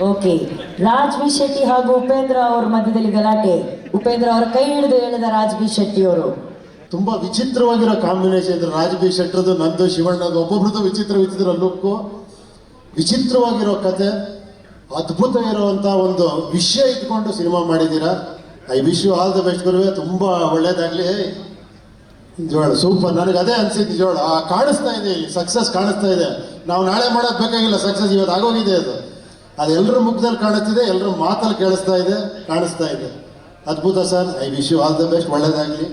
Okay. Raj B Shetty ಹಾಗೂ ಉಪೇಂದ್ರ ಅವರ ಮಧ್ಯದಲ್ಲಿ ಗಲಾಟೆ. ಉಪೇಂದ್ರ ಅವರ ಕೈ ಹಿಡಿದು ಹೇಳಿದ ರಾಜ್ ಬಿ ಶೆಟ್ಟಿ ಅವರು. ತುಂಬಾ ವಿಚಿತ್ರವಾಗಿರೋ ಕಾಂಬಿನೇಷನ್ ರಾಜ್ ಬಿ ಶೆಟ್ಟರ್ದು, ನಂದು, ಶಿವಣ್ಣದು, ಒಬ್ಬೊಬ್ರದ್ದು ವಿಚಿತ್ರ ವಿಚಿತ್ರ ಲುಕ್ ವಿಚಿತ್ರವಾಗಿರೋ ಕತೆ, ಅದ್ಭುತ ಇರುವಂತ ಒಂದು ವಿಷಯ ಇಟ್ಕೊಂಡು ಸಿನಿಮಾ ಮಾಡಿದ್ದೀರಾ? I wish you all the best ಗುರುವೆ, ತುಂಬಾ ಒಳ್ಳೇದಾಗ್ಲಿ. ನಿಜವಾಳ ಸೂಪರ್. ನನಗೆ ಅದೇ ಅನ್ಸಿದ್ದು ನಿಜವಾಳ ಕಾಣಿಸ್ತಾ ಇದೆ ಇಲ್ಲಿ. ಸಕ್ಸಸ್ ಕಾಣಿಸ್ತಾ ಇದೆ. ನಾವು ನಾಳೆ ಮಾಡೋದು ಬೇಕಾಗಿಲ್ಲ. ಸಕ್ಸಸ್ ಇವತ್ತು ಆಗೋಗಿದೆ ಅದು. ಅದು ಎಲ್ಲರ ಮುಖದಲ್ಲಿ ಕಾಣಿಸ್ತಿದೆ ಎಲ್ಲರ ಮಾತಲ್ಲಿ ಕೇಳಿಸ್ತಾ ಇದೆ, ಕಾಣಿಸ್ತಾ ಇದೆ. ಅದ್ಭುತ sir. I wish you all the best. ಒಳ್ಳೇದಾಗಲಿ.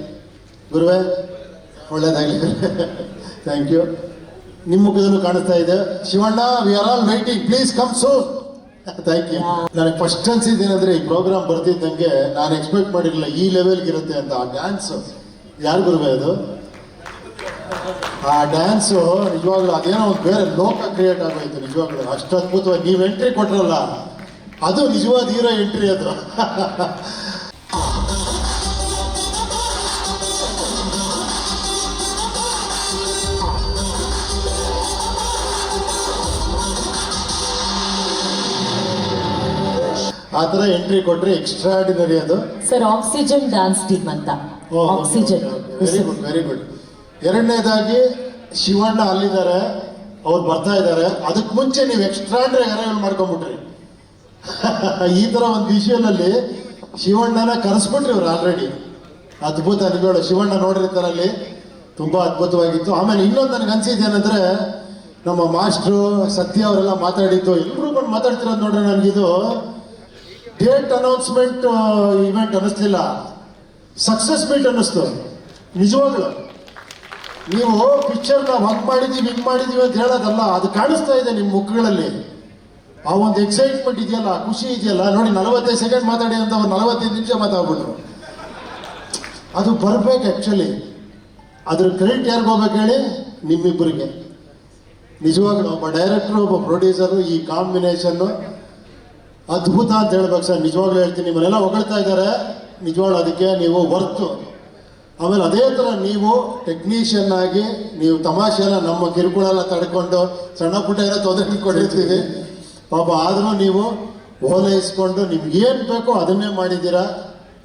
ಗುರುವೇ, ಒಳ್ಳೇದಾಗಲಿ. ಥ್ಯಾಂಕ್ ಯು ನಿಮ್ಮ ಮುಖದಲ್ಲೂ ಕಾಣಿಸ್ತಾ ಇದೆ. Shivanna we are all waiting please come soon thank you ನನಗೆ ಫಸ್ಟ್ ಅನ್ಸಿದ್ದೇನೆಂದ್ರೆ ಈ ಪ್ರೋಗ್ರಾಮ್ ಬರ್ತಿದ್ದಂಗೆ ನಾನು ಎಕ್ಸ್ಪೆಕ್ಟ್ ಮಾಡಿರಲಿಲ್ಲ ಈ ಲೆವೆಲ್ಗೆ ಇರುತ್ತೆ ಅಂತ ಆ ಡ್ಯಾನ್ಸ್ ಯಾರು ಗುರುವೇ ಅದು? ಆ ಡ್ಯಾನ್ಸು ನಿಜವಾಗ್ಲೂ ಅದೇನೋ ಒಂದು ಬೇರೆ ಲೋಕ ಕ್ರಿಯೇಟ್ ಆಗೋಯ್ತು ನಿಜವಾಗ್ಲೂ. ಅಷ್ಟು ಅದ್ಭುತವಾಗಿ ನೀವು ಎಂಟ್ರಿ ಕೊಟ್ರಲ್ಲ ಅದು ನಿಜವಾದ ಹೀರೋ ಎಂಟ್ರಿ ಅದು. ಆ ಥರ ಎಂಟ್ರಿ ಕೊಟ್ರೆ ಎಕ್ಸ್ಟ್ರಾಡಿನರಿ ಅದು. ಸರ್ ಆಕ್ಸಿಜನ್ ಡ್ಯಾನ್ಸ್ ಟೀಮ್ ಅಂತ. Oxygen very good very good ಎರಡನೇದಾಗಿ ಶಿವಣ್ಣ ಅಲ್ಲಿದ್ದಾರೆ, ಅವ್ರು ಬರ್ತಾ ಇದ್ದಾರೆ. ಅದಕ್ಕೆ ಮುಂಚೆ ನೀವು ಎಕ್ಸ್ಟ್ರಾಂಡ್ರಿ ಅರೈವಲ್ ಮಾಡ್ಕೊಂಬಿಟ್ರಿ ಈ ಥರ ಒಂದು ವಿಷಯದಲ್ಲಿ ಶಿವಣ್ಣನ ಕರೆಸ್ಬಿಟ್ರಿ ಇವ್ರು ಆಲ್ರೆಡಿ ಅದ್ಭುತ ಅನ್ಬೇಡ ಶಿವಣ್ಣ ನೋಡಿರ್ತಾರೆ ಅಲ್ಲಿ. ತುಂಬಾ ಅದ್ಭುತವಾಗಿತ್ತು. ಆಮೇಲೆ ಇನ್ನೊಂದು ನನಗೆ ಅನ್ಸಿದ್ದು ಏನಂದ್ರೆ, ನಮ್ಮ ಮಾಸ್ಟ್ರು ಸತ್ಯ ಅವರೆಲ್ಲ ಮಾತಾಡಿದ್ದು ಎಲ್ಲರೂ ಬಂದು ಮಾತಾಡ್ತಿರೋದು ನೋಡ್ರಿ ನನಗಿದು. ಡೇಟ್ ಅನೌನ್ಸ್ಮೆಂಟ್ ಇವೆಂಟ್ ಅನ್ನಿಸ್ತಿಲ್ಲ ಸಕ್ಸಸ್ ಮೀಟ್ ಅನ್ನಿಸ್ತು. ನಿಜವಾಗ್ಲು. ನೀವು ಪಿಕ್ಚರ್ನ ಹಂಗ್ ಮಾಡಿದೀವಿ ಹಿಂಗ್ ಮಾಡಿದೀವಿ ಅಂತ ಹೇಳೋದಲ್ಲ, ಅದು ಕಾಣಿಸ್ತಾ ಇದೆ ನಿಮ್ಮ ಮುಖಗಳಲ್ಲಿ. ಆ ಒಂದು ಎಕ್ಸೈಟ್ಮೆಂಟ್ ಇದೆಯಲ್ಲ, ಖುಷಿ ಇದೆಯಲ್ಲ. ನೋಡಿ, ನಲವತ್ತೈದು ಸೆಕೆಂಡ್ ಮಾತಾಡಿ ಅಂತ ಒಂದು ನಲವತ್ತೈದು ನಿಮಿಷ ಮಾತಾಡ್ಬಿಟ್ರು. ಅದು ಬರ್ಬೇಕು ಆ್ಯಕ್ಚುಲಿ ಅದ್ರ ಕ್ರೆಡಿಟ್ ಯಾರಿಗೆ ಹೋಗ್ಬೇಕು ಹೇಳಿ? ನಿಮ್ಮಿಬ್ಬರಿಗೆ. ನಿಜವಾಗ್ಲೂ ಒಬ್ಬ ಡೈರೆಕ್ಟ್ರು ಒಬ್ಬ ಪ್ರೊಡ್ಯೂಸರು ಈ ಕಾಂಬಿನೇಷನ್ನು ಅದ್ಭುತ ಅಂತ ಹೇಳ್ಬೇಕು ಸರ್. ನಿಜವಾಗ್ಲೂ ಹೇಳ್ತೀನಿ. ನಿಮ್ಮನ್ನೆಲ್ಲ ಹೊಗಳ್ತಾ ಇದ್ದಾರೆ. ನಿಜವಾಗ್ಲೂ ಅದಕ್ಕೆ ನೀವು ವರ್ತು ಆಮೇಲೆ ಅದೇ ಥರ ನೀವು ಟೆಕ್ನಿಷಿಯನ್ ಆಗಿ ನೀವು ತಮಾಷೆ ಎಲ್ಲ ನಮ್ಮ ಕಿರುಕುಳ ಎಲ್ಲ ತಡ್ಕೊಂಡು ಸಣ್ಣ ಪುಟ್ಟ ಏನೋ ತೊಂದರೆ ಕೊಟ್ಟಿರ್ತೀವಿ ಪಾಪ ಆದರೂ ನೀವು ಓಲೈಸ್ಕೊಂಡು ನಿಮ್ಗೆ ಏನು ಬೇಕೋ ಅದನ್ನೇ ಮಾಡಿದ್ದೀರಾ.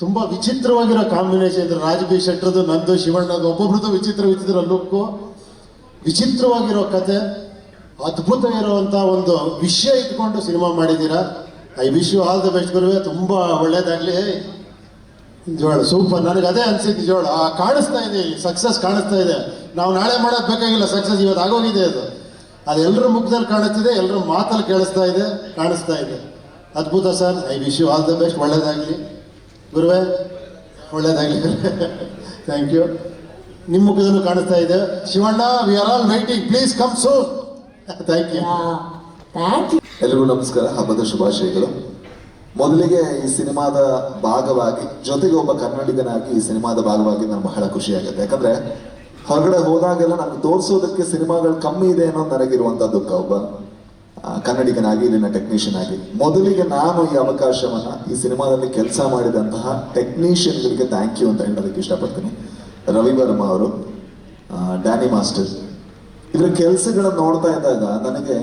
ತುಂಬ ವಿಚಿತ್ರವಾಗಿರೋ ಕಾಂಬಿನೇಷನ್ ಇದ್ರೆ ರಾಜ್ ಶೆಟ್ಟರದು, ನಂದು, ಶಿವಣ್ಣದು, ಒಬ್ಬೊಬ್ರದ್ದು ವಿಚಿತ್ರ ವಿಚಿತ್ರ ಲುಕ್ಕು ವಿಚಿತ್ರವಾಗಿರೋ ಕತೆ, ಅದ್ಭುತ ಇರುವಂಥ ಒಂದು ವಿಷಯ ಇಟ್ಕೊಂಡು ಸಿನಿಮಾ ಮಾಡಿದ್ದೀರಾ. I wish you all the best ಗುರುವೆ, ತುಂಬ ಒಳ್ಳೇದಾಗಲಿ. ನಿಜವಾಳ ಸೂಪರ್. ನನಗೆ ಅದೇ ಅನ್ಸಿದ್ ನಿಜವಾಳ ಆ ಕಾಣಿಸ್ತಾ ಇದೆ ಸಕ್ಸಸ್ ಕಾಣಿಸ್ತಾ ಇದೆ. ನಾವು ನಾಳೆ ಮಾಡೋದು ಬೇಕಾಗಿಲ್ಲ ಸಕ್ಸಸ್ ಇವತ್ತು ಆಗೋಗಿದೆ ಅದು. ಅದು ಎಲ್ಲರ ಮುಖದಲ್ಲಿ ಕಾಣಿಸ್ತಿದೆ ಎಲ್ಲರ ಮಾತಲ್ಲಿ ಕೇಳಿಸ್ತಾ ಇದೆ ಕಾಣಿಸ್ತಾ ಇದೆ. ಅದ್ಭುತ sir I wish you all the best ಒಳ್ಳೇದಾಗಲಿ. ಗುರುವೆ ಒಳ್ಳೇದಾಗಲಿ. ಥ್ಯಾಂಕ್ ಯು ನಿಮ್ಮ ಮುಖದಲ್ಲೂ ಕಾಣಿಸ್ತಾ ಇದೆ. Shivanna we are all waiting please come soon thank you thank you ಎಲ್ರಿಗೂ ನಮಸ್ಕಾರ. ಹಬ್ಬದ ಶುಭಾಶಯಗಳು. ಮೊದಲಿಗೆ ಈ ಸಿನಿಮಾದ ಭಾಗವಾಗಿ ಜೊತೆಗೆ ಒಬ್ಬ ಕನ್ನಡಿಗನಾಗಿ ಈ ಸಿನಿಮಾದ ಭಾಗವಾಗಿ ನಾನು ಬಹಳ ಖುಷಿ ಆಗುತ್ತೆ. ಯಾಕಂದ್ರೆ ಹೊರಗಡೆ ಹೋದಾಗೆಲ್ಲ ನಮ್ಗೆ ತೋರಿಸೋದಕ್ಕೆ ಸಿನಿಮಾಗಳು ಕಮ್ಮಿ ಇದೆ ಅನ್ನೋ ನನಗಿರುವಂತ ದುಃಖ ಒಬ್ಬ ಕನ್ನಡಿಗನಾಗಿ, ಇಲ್ಲಿನ ಟೆಕ್ನಿಷಿಯನ್ ಆಗಿ. ಮೊದಲಿಗೆ ನಾನು ಈ ಅವಕಾಶವನ್ನ, ಈ ಸಿನಿಮಾದಲ್ಲಿ ಕೆಲಸ ಮಾಡಿದಂತಹ ಟೆಕ್ನಿಷಿಯನ್ಗಳಿಗೆ ಥ್ಯಾಂಕ್ ಯು ಅಂತ ಹೇಳೋದಕ್ಕೆ ಇಷ್ಟಪಡ್ತೀನಿ. ರವಿ ವರ್ಮ ಅವರು ಡ್ಯಾನಿ ಮಾಸ್ಟರ್ ಇದ್ರ ಕೆಲಸಗಳನ್ನು ನೋಡ್ತಾ ಇದ್ದಾಗ ನನಗೆ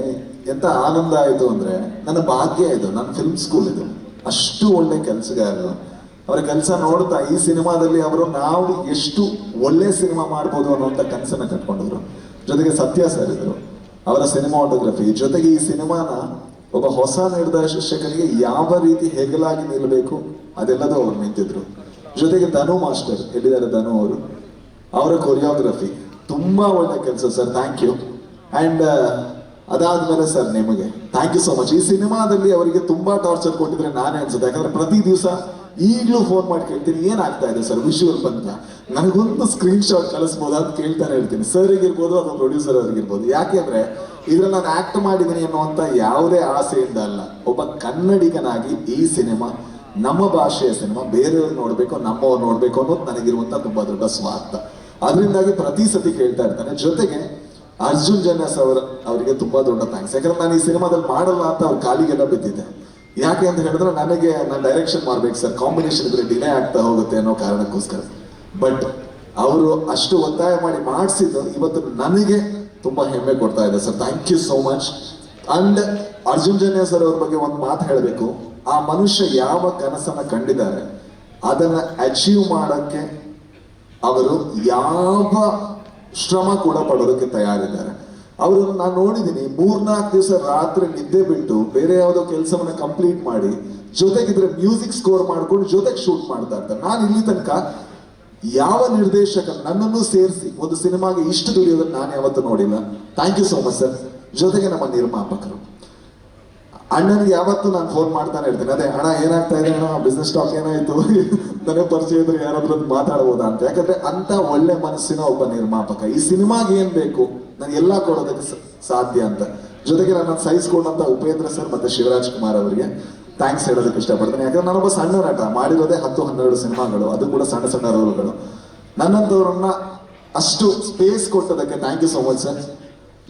ಎಂತ ಆನಂದ ಆಯಿತು ಅಂದ್ರೆ ನನ್ನ ಭಾಗ್ಯ ಇದು, ನನ್ನ ಫಿಲ್ಮ್ ಸ್ಕೂಲ್ ಇದು. ಅಷ್ಟು ಒಳ್ಳೆ ಕೆಲಸಗಾರರು. ಅವರ ಕೆಲಸ ನೋಡ್ತಾ ಈ ಸಿನಿಮಾದಲ್ಲಿ ಅವರು ನಾವು ಎಷ್ಟು ಒಳ್ಳೆ ಸಿನಿಮಾ ಮಾಡ್ಬೋದು ಅನ್ನೋಂಥ ಕನಸನ್ನ ಕಟ್ಕೊಂಡಿದ್ರು. ಜೊತೆಗೆ ಸತ್ಯ ಸರ್ ಇದ್ರು. ಅವರ ಸಿನಿಮಾಟೋಗ್ರಫಿ ಜೊತೆಗೆ ಈ ಸಿನಿಮಾನ ಒಬ್ಬ ಹೊಸ ನಿರ್ದೇಶಕರಿಗೆ ಯಾವ ರೀತಿ ಹೆಗಲಾಗಿ ನಿಲ್ಲಬೇಕು ಅದೆಲ್ಲದೂ ಅವ್ರು ನಿಂತಿದ್ರು. ಜೊತೆಗೆ ಧನು ಮಾಸ್ಟರ್, ಎಲ್ಲಿದ್ದಾರೆ ಧನು ಅವರು? ಅವರ ಕೊರಿಯೋಗ್ರಫಿ ತುಂಬಾ ಒಳ್ಳೆ ಕೆಲಸ ಸರ್ ಥ್ಯಾಂಕ್ ಯು ಅಂಡ್ ಅದಾದ್ಮೇಲೆ ಸರ್ ನಿಮಗೆ. ಥ್ಯಾಂಕ್ ಯು ಸೋ ಮಚ್ ಈ ಸಿನಿಮಾದಲ್ಲಿ ಅವರಿಗೆ ತುಂಬಾ ಟಾರ್ಚರ್ ಕೊಟ್ಟಿದ್ರೆ ನಾನೇ ಅನ್ಸುತ್ತೆ. ಯಾಕಂದ್ರೆ ಪ್ರತಿ ದಿವಸ ಈಗಲೂ ಫೋನ್ ಮಾಡಿ ಕೇಳ್ತೀನಿ, ಏನಾಗ್ತಾ ಇದೆ ಸರ್? ವಿಷುವಲ್ ಬಂತ ನನಗೊಂದು ಸ್ಕ್ರೀನ್ ಶಾಟ್ ಕಳಿಸ್ಬೋದು ಅಂತ ಕೇಳ್ತಾನೆ ಇರ್ತೀನಿ ಸರ್ ಇರ್ಬೋದು ಅಥವಾ ಪ್ರೊಡ್ಯೂಸರ್ ಅವ್ರಿಗಿರ್ಬೋದು. ಯಾಕೆಂದ್ರೆ ಇದ್ರಲ್ಲಿ ನಾನು ಆಕ್ಟ್ ಮಾಡಿದ್ದೀನಿ ಅನ್ನುವಂತ ಯಾವುದೇ ಆಸೆಯಿಂದ ಅಲ್ಲ. ಒಬ್ಬ ಕನ್ನಡಿಗನಾಗಿ ಈ ಸಿನಿಮಾ, ನಮ್ಮ ಭಾಷೆಯ ಸಿನಿಮಾ, ಬೇರೆಯವ್ರು ನೋಡಬೇಕು, ನಮ್ಮವ್ರು ನೋಡಬೇಕು ಅನ್ನೋದು ನನಗಿರುವಂಥ ತುಂಬಾ ದೊಡ್ಡ ಸ್ವಾರ್ಥ. ಅದರಿಂದಾಗಿ ಪ್ರತಿ ಸತಿ ಕೇಳ್ತಾ ಇರ್ತಾನೆ ಜೊತೆಗೆ ಅರ್ಜುನ್ ಜನ್ಯಸ್ ಅವರ ಅವರಿಗೆ ತುಂಬಾ ದೊಡ್ಡ ಥ್ಯಾಂಕ್ಸ್ ಯಾಕಂದ್ರೆ ನಾನು ಈ ಸಿನಿಮಾದಲ್ಲಿ ಮಾಡಲ್ಲ ಅಂತ ಅವ್ರ ಕಾಲಿಗೆಲ್ಲ ಬಿದ್ದಿದ್ದೆ. ಯಾಕೆ ಅಂತ ಹೇಳಿದ್ರೆ ನನಗೆ ನಾನು ಡೈರೆಕ್ಷನ್ ಮಾಡ್ಬೇಕು ಸರ್ ಕಾಂಬಿನೇಷನ್ ಇದ್ರೆ ಡಿಲೇ ಆಗ್ತಾ ಹೋಗುತ್ತೆ ಅನ್ನೋ ಕಾರಣಕ್ಕೋಸ್ಕರ. ಬಟ್ ಅವರು ಅಷ್ಟು ಒತ್ತಾಯ ಮಾಡಿ ಮಾಡಿಸಿದ್ದು ಇವತ್ತು ನನಗೆ ತುಂಬಾ ಹೆಮ್ಮೆ ಕೊಡ್ತಾ ಇದೆ sir thank you so much and Arjun Janya sir ಅವ್ರ ಬಗ್ಗೆ ಒಂದು ಮಾತು ಹೇಳಬೇಕು. ಆ ಮನುಷ್ಯ ಯಾವ ಕನಸನ್ನ ಕಂಡಿದ್ದಾರೆ, ಅದನ್ನ ಅಚೀವ್ ಮಾಡಕ್ಕೆ ಅವರು ಯಾವ ಶ್ರಮ ಕೂಡ ಪಡೋದಕ್ಕೆ ತಯಾರಿದ್ದಾರೆ. ಅವರನ್ನು ನಾನು ನೋಡಿದ್ದೀನಿ ಮೂರ್ನಾಲ್ಕು ದಿವಸ ರಾತ್ರಿ ನಿದ್ದೆ ಬಿಟ್ಟು ಬೇರೆ ಯಾವುದೋ ಕೆಲಸವನ್ನ ಕಂಪ್ಲೀಟ್ ಮಾಡಿ, ಜೊತೆಗಿದ್ರೆ ಮ್ಯೂಸಿಕ್ ಸ್ಕೋರ್ ಮಾಡ್ಕೊಂಡು ಜೊತೆಗೆ ಶೂಟ್ ಮಾಡ್ತಾ ಇರ್ತಾರೆ. ನಾನು ಇಲ್ಲಿ ತನಕ ಯಾವ ನಿರ್ದೇಶಕ ನನ್ನನ್ನು ಸೇರಿಸಿ ಒಂದು ಸಿನಿಮಾಗೆ ಇಷ್ಟು ದುಡಿಯೋದನ್ನ ನಾನು ಯಾವತ್ತೂ ನೋಡಿಲ್ಲ. Thank you so much sir ಜೊತೆಗೆ ನಮ್ಮ ನಿರ್ಮಾಪಕರು. ಅಣ್ಣನಿಗೆ ಯಾವತ್ತು ನಾನು ಫೋನ್ ಮಾಡ್ತಾನೆ ಇರ್ತೀನಿ. ಅದೇ ಹಣ ಏನಾಗ್ತಾ ಇದೆ ಅಣ್ಣ? ಬಿಸ್ನೆಸ್ ಸ್ಟಾಕ್ ಏನಾಯ್ತು? ನನಗೆ ಪರಿಚಯ ಇದ್ರೆ ಯಾರಾದ್ರೂ ಮಾತಾಡ್ಬೋದಾ ಅಂತ. ಯಾಕಂದ್ರೆ ಅಂತ ಒಳ್ಳೆ ಮನಸ್ಸಿನ ಒಬ್ಬ ನಿರ್ಮಾಪಕ. ಈ ಸಿನಿಮಾಗೆ ಏನ್ ಬೇಕು? ನಾನು ಎಲ್ಲ ಕೊಡೋದಕ್ಕೆ ಸಾಧ್ಯ ಅಂತ. ಜೊತೆಗೆ ನನ್ನ ಸಹಿಸ್ಕೊಂಡಂತ ಉಪೇಂದ್ರ ಸರ್ ಮತ್ತೆ ಶಿವರಾಜ್ ಕುಮಾರ್ ಅವರಿಗೆ ಥ್ಯಾಂಕ್ಸ್ ಹೇಳೋದಕ್ಕೆ ಇಷ್ಟಪಡ್ತೀನಿ. ಯಾಕಂದ್ರೆ ನಾನೊಬ್ಬ ಸಣ್ಣ ನಟ. ಮಾಡಿರೋದೇ ಹತ್ತು, ಹನ್ನೆರಡು ಸಿನಿಮಾಗಳು. ಅದು ಕೂಡ ಸಣ್ಣ ಸಣ್ಣ ರೋಲ್ಗಳು ನನ್ನಂತವ್ರನ್ನ ಅಷ್ಟು space ಕೊಟ್ಟದಕ್ಕೆ thank you so much sir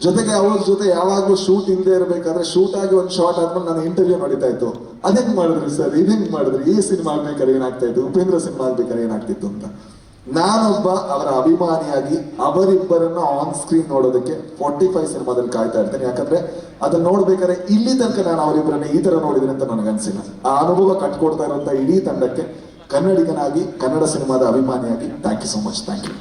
ಜೊತೆಗೆ ಅವ್ರ ಜೊತೆ ಯಾವಾಗಲೂ ಶೂಟ್ ಇಲ್ಲದೆ ಇರಬೇಕಾದ್ರೆ ಶೂಟ್ ಆಗಿ ಒಂದು ಶಾರ್ಟ್ ಆದ್ಮೇಲೆ ನಾನು ಇಂಟರ್ವ್ಯೂ ನಡೀತಾ ಇತ್ತು. ಅದೇಂಗ್ ಮಾಡಿದ್ರಿ ಸರ್? ಇದೇಂಗ್ ಮಾಡಿದ್ರಿ? ಈ ಸಿನಿಮಾ ಆಗ್ಬೇಕಾದ್ರೆ ಏನಾಗ್ತಾ ಇತ್ತು? ಉಪೇಂದ್ರ ಸಿನಿಮಾ ಆಗ್ಬೇಕಾದ್ರೆ ಏನಾಗ್ತಿತ್ತು ಅಂತ. ನಾನೊಬ್ಬ ಅವರ ಅಭಿಮಾನಿಯಾಗಿ ಅವರಿಬ್ಬರನ್ನ ಆನ್ ಸ್ಕ್ರೀನ್ ನೋಡೋದಕ್ಕೆ ಫೋರ್ಟಿ ಫೈವ್ ಸಿನಿಮಾದಲ್ಲಿ ಕಾಯ್ತಾ ಇರ್ತೇನೆ. ಯಾಕಂದ್ರೆ ಅದನ್ನ ನೋಡ್ಬೇಕಾದ್ರೆ ಇಲ್ಲಿ ತನಕ ನಾನು ಅವರಿಬ್ಬರನ್ನ ಈ ತರ ನೋಡಿದ್ರೆ ಅಂತ ನನಗನ್ಸಿಲ್ಲ ಆ ಅನುಭವ ಕಟ್ಕೊಡ್ತಾ ಇರುವಂತ ಇಡೀ ತಂಡಕ್ಕೆ ಕನ್ನಡಿಗನಾಗಿ, ಕನ್ನಡ ಸಿನಿಮಾದ ಅಭಿಮಾನಿಯಾಗಿ thank you so much thank you